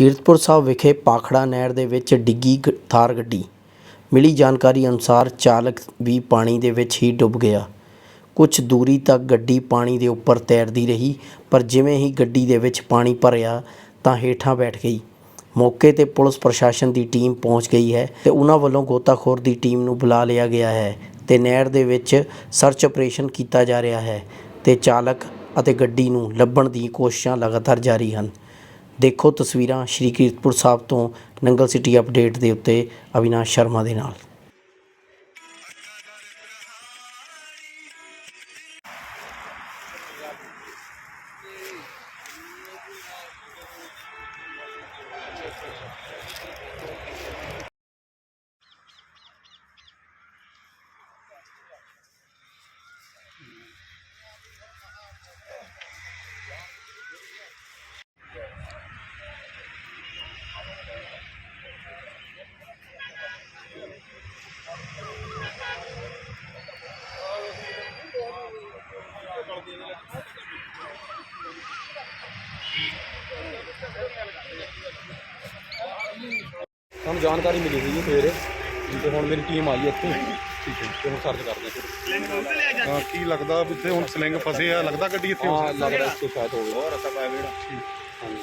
ਕੀਰਤਪੁਰ ਸਾਹਿਬ ਵਿਖੇ ਪਾਖੜਾ ਨਹਿਰ ਦੇ ਵਿੱਚ ਡਿੱਗੀ ਗ- ਥਾਰ ਗੱਡੀ। ਮਿਲੀ ਜਾਣਕਾਰੀ ਅਨੁਸਾਰ ਚਾਲਕ ਵੀ ਪਾਣੀ ਦੇ ਵਿੱਚ ਹੀ ਡੁੱਬ ਗਿਆ। ਕੁਝ ਦੂਰੀ ਤੱਕ ਗੱਡੀ ਪਾਣੀ ਦੇ ਉੱਪਰ ਤੈਰਦੀ ਰਹੀ, ਪਰ ਜਿਵੇਂ ਹੀ ਗੱਡੀ ਦੇ ਵਿੱਚ ਪਾਣੀ ਭਰਿਆ ਤਾਂ ਹੇਠਾਂ ਬੈਠ ਗਈ। ਮੌਕੇ ਤੇ ਪੁਲਿਸ ਪ੍ਰਸ਼ਾਸਨ ਦੀ ਟੀਮ ਪਹੁੰਚ ਗਈ ਹੈ ਤੇ ਉਹਨਾਂ ਵੱਲੋਂ ਗੋਤਾਖੋਰ ਦੀ ਟੀਮ ਨੂੰ ਬੁਲਾ ਲਿਆ ਗਿਆ ਹੈ ਤੇ ਨਹਿਰ ਦੇ ਵਿੱਚ ਸਰਚ ਆਪਰੇਸ਼ਨ ਕੀਤਾ ਜਾ ਰਿਹਾ ਹੈ ਤੇ ਚਾਲਕ ਅਤੇ ਗੱਡੀ ਨੂੰ ਲੱਭਣ ਦੀ ਕੋਸ਼ਿਸ਼ਾਂ ਲਗਾਤਾਰ ਜਾਰੀ ਹਨ। ਦੇਖੋ ਤਸਵੀਰਾਂ ਸ਼੍ਰੀ ਕੀਰਤਪੁਰ ਸਾਹਿਬ ਤੋਂ ਨੰਗਲ ਸਿਟੀ ਅਪਡੇਟ ਦੇ ਉੱਤੇ ਅਵਿਨਾਸ਼ ਸ਼ਰਮਾ ਦੇ ਨਾਲ। ਸਾਨੂੰ ਜਾਣਕਾਰੀ ਮਿਲੀ ਸੀ ਜੀ ਸਵੇਰੇ ਤੇ ਹੁਣ ਮੇਰੀ ਟੀਮ ਆਈ ਹੈ ਇੱਥੇ। ਠੀਕ ਹੈ ਤੇ ਹੁਣ ਸਰਚ ਕਰਦੇ ਹਾਂ ਹਾਂ ਕੀ ਲੱਗਦਾ ਵੀ ਇੱਥੇ ਹੁਣ ਸਲਿੰਗ ਫਸੇ ਆ? ਲੱਗਦਾ ਗੱਡੀ ਇੱਥੇ ਹਾਂ ਲੱਗਦਾ ਇੱਥੇ ਸ਼ਾਇਦ ਹੋਵੇ। ਹੋਰ ਰਸਤਾ ਪਾਇਆ ਵੀੜਾ ਹਾਂਜੀ।